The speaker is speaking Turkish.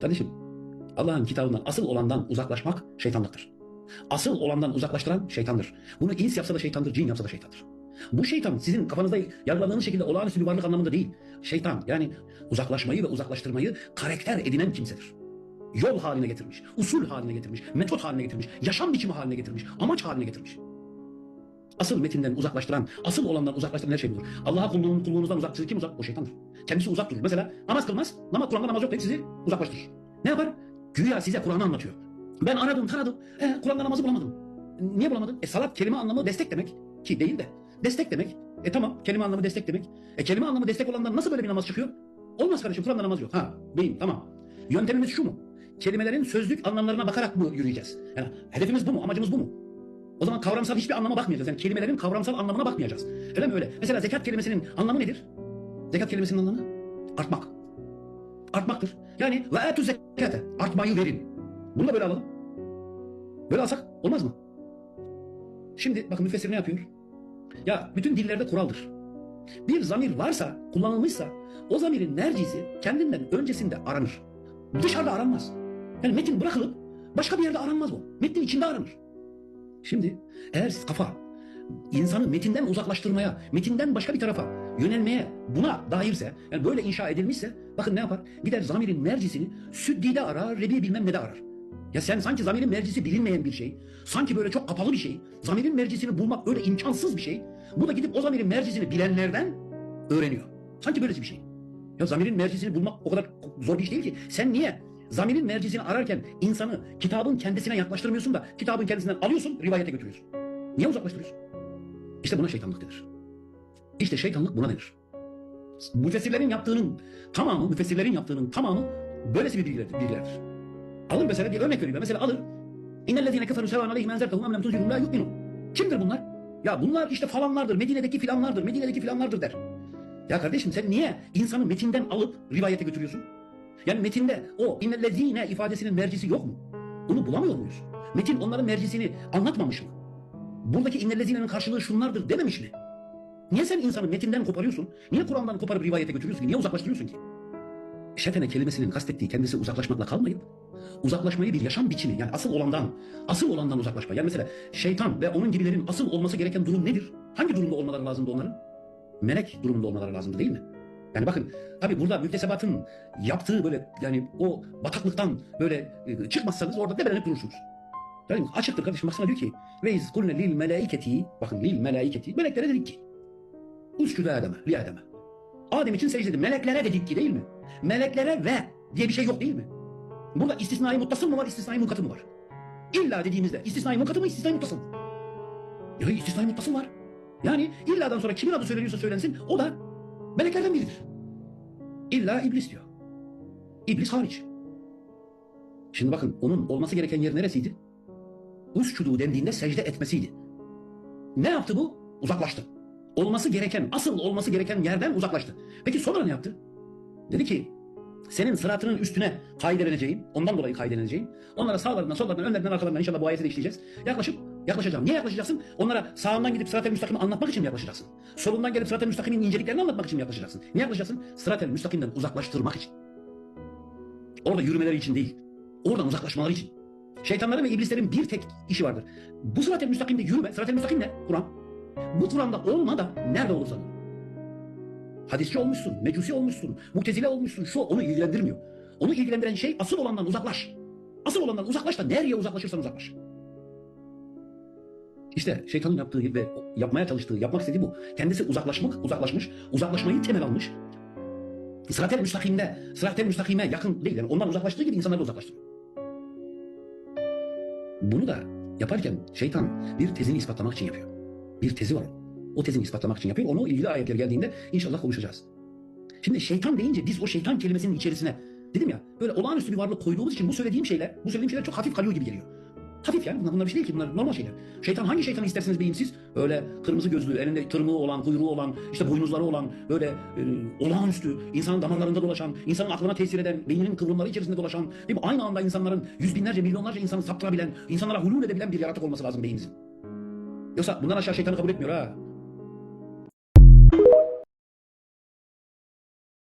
Kardeşim Allah'ın kitabından asıl olandan uzaklaşmak şeytanlıktır. Asıl olandan uzaklaştıran şeytandır. Bunu ins yapsa da şeytandır, cin yapsa da şeytandır. Bu şeytan sizin kafanızda yargıladığınız şekilde olağanüstü bir varlık anlamında değil. Şeytan yani uzaklaşmayı ve uzaklaştırmayı karakter edinen kimsedir. Yol haline getirmiş, usul haline getirmiş, metot haline getirmiş, yaşam biçimi haline getirmiş, amaç haline getirmiş. Asıl metinden uzaklaştıran, asıl olandan uzaklaştıran her şey budur. Allah'a kulluğun, kulluğunuzdan uzak, sizi kim uzak? O şeytandır. Kendisi uzak durur. Mesela namaz kılmaz, namaz Kur'an'da namaz yok deyip sizi uzaklaştırır. Ne yapar? Güya size Kur'an'ı anlatıyor. Ben aradım, taradım, e, Kur'an'da namazı bulamadım. Niye bulamadın? E salat kelime anlamı destek demek ki değil de. Destek demek. E tamam kelime anlamı destek demek. E kelime anlamı destek olandan nasıl böyle bir namaz çıkıyor? Olmaz kardeşim Kur'an'da namaz yok. Ha beyim tamam. Yöntemimiz şu mu? Kelimelerin sözlük anlamlarına bakarak mı yürüyeceğiz? Yani hedefimiz bu mu? Amacımız bu mu? O zaman kavramsal hiçbir anlama bakmayacağız. Yani kelimelerin kavramsal anlamına bakmayacağız. Öyle mi öyle? Mesela zekat kelimesinin anlamı nedir? Zekat kelimesinin anlamı artmak. Artmaktır. Yani ve etü zekate. Artmayı verin. Bunu da böyle alalım. Böyle alsak olmaz mı? Şimdi bakın müfessir ne yapıyor? Ya bütün dillerde kuraldır. Bir zamir varsa, kullanılmışsa o zamirin nercisi kendinden öncesinde aranır. Dışarıda aranmaz. Yani metin bırakılıp başka bir yerde aranmaz bu. Metnin içinde aranır. Şimdi eğer kafa insanı metinden uzaklaştırmaya, metinden başka bir tarafa yönelmeye buna dairse, yani böyle inşa edilmişse bakın ne yapar? Gider zamirin mercisini süddide arar, rebi bilmem ne de arar. Ya sen sanki zamirin mercisi bilinmeyen bir şey, sanki böyle çok kapalı bir şey, zamirin mercisini bulmak öyle imkansız bir şey. Bu da gidip o zamirin mercisini bilenlerden öğreniyor. Sanki böylesi bir şey. Ya zamirin mercisini bulmak o kadar zor bir iş değil ki. Sen niye zamirin mercisini ararken insanı kitabın kendisine yaklaştırmıyorsun da kitabın kendisinden alıyorsun, rivayete götürüyorsun? Niye uzaklaştırıyorsun? İşte buna şeytanlık denir. İşte şeytanlık buna denir. Müfessirlerin yaptığının tamamı, müfessirlerin yaptığının tamamı böylesi bir bilgilerdir. bilgilerdir. Alır mesela bir örnek veriyor. Mesela alır. İnnellezine keferu sevan aleyhim enzertehum emlem tuzirhum la yu'minun. Kimdir bunlar? Ya bunlar işte falanlardır, Medine'deki filanlardır, Medine'deki filanlardır der. Ya kardeşim sen niye insanı metinden alıp rivayete götürüyorsun? Yani metinde o innellezine ifadesinin mercisi yok mu? Onu bulamıyor muyuz? Metin onların mercisini anlatmamış mı? Buradaki innellezinenin karşılığı şunlardır dememiş mi? Niye sen insanı metinden koparıyorsun? Niye Kur'an'dan koparıp rivayete götürüyorsun ki? Niye uzaklaştırıyorsun ki? Şefene kelimesinin kastettiği kendisi uzaklaşmakla kalmayıp uzaklaşmayı bir yaşam biçimi yani asıl olandan, asıl olandan uzaklaşma. Yani mesela şeytan ve onun gibilerin asıl olması gereken durum nedir? Hangi durumda olmaları lazımdı onların? Melek durumunda olmaları lazımdı değil mi? Yani bakın tabi burada müktesebatın yaptığı böyle yani o bataklıktan böyle e, çıkmazsanız orada debelenip durursunuz. Yani açıktır kardeşim baksana diyor ki Reis kulne lil melaiketi bakın lil melaiketi meleklere dedik ki Uscuda Adem'e li Adem'e Adem için secde edin. Meleklere dedik ki değil mi? Meleklere ve diye bir şey yok değil mi? Burada istisnai muttasıl mı var, istisnai munkatı mı var? İlla dediğimizde istisnai munkatı mı, istisnai muttasıl mı? Ya istisnai muttasıl var. Yani illadan sonra kimin adı söyleniyorsa söylensin o da meleklerden biridir. İlla iblis diyor. İblis hariç. Şimdi bakın onun olması gereken yer neresiydi? Usçuluğu dendiğinde secde etmesiydi. Ne yaptı bu? Uzaklaştı. Olması gereken, asıl olması gereken yerden uzaklaştı. Peki sonra ne yaptı? Dedi ki senin sıratının üstüne kaydeleneceğim. Ondan dolayı kaydeleneceğim. Onlara sağlarından, sollarından, önlerinden, arkalarından inşallah bu ayeti de işleyeceğiz. Yaklaşıp yaklaşacağım. Niye yaklaşacaksın? Onlara sağından gidip sırat-ı müstakimi anlatmak için mi yaklaşacaksın? Solundan gelip sırat-ı müstakimin inceliklerini anlatmak için mi yaklaşacaksın? Niye yaklaşacaksın? Sırat-ı müstakimden uzaklaştırmak için. Orada yürümeleri için değil. Oradan uzaklaşmaları için. Şeytanların ve iblislerin bir tek işi vardır. Bu sırat-ı müstakimde yürüme. Sırat-ı müstakim ne? Kur'an. Bu Kur'an'da olma da nerede olursan. ol. Hadisçi olmuşsun, mecusi olmuşsun, mutezile olmuşsun. Şu onu ilgilendirmiyor. Onu ilgilendiren şey asıl olandan uzaklaş. Asıl olandan uzaklaş da nereye uzaklaşırsan uzaklaş. İşte şeytanın yaptığı ve yapmaya çalıştığı, yapmak istediği bu. Kendisi uzaklaşmak, uzaklaşmış, uzaklaşmayı temel almış. Sırat-el müstakimde, sırat-el müstakime yakın değil. Yani ondan uzaklaştığı gibi insanları uzaklaştırıyor. Bunu da yaparken şeytan bir tezini ispatlamak için yapıyor. Bir tezi var. O tezini ispatlamak için yapıyor. Onu ilgili ayetler geldiğinde inşallah konuşacağız. Şimdi şeytan deyince biz o şeytan kelimesinin içerisine dedim ya böyle olağanüstü bir varlık koyduğumuz için bu söylediğim şeyler, bu söylediğim şeyler çok hafif kalıyor gibi geliyor. Hafif yani bunlar, bunlar bir şey değil ki bunlar normal şeyler. Şeytan hangi şeytanı isterseniz beyim siz? Öyle kırmızı gözlü, elinde tırmığı olan, kuyruğu olan, işte boynuzları olan, böyle e, olağanüstü, insanın damarlarında dolaşan, insanın aklına tesir eden, beyninin kıvrımları içerisinde dolaşan, değil mi? Aynı anda insanların yüz binlerce, milyonlarca insanı saptırabilen, insanlara hulul edebilen bir yaratık olması lazım beyninizin. Yoksa bundan aşağı şeytanı kabul etmiyor ha.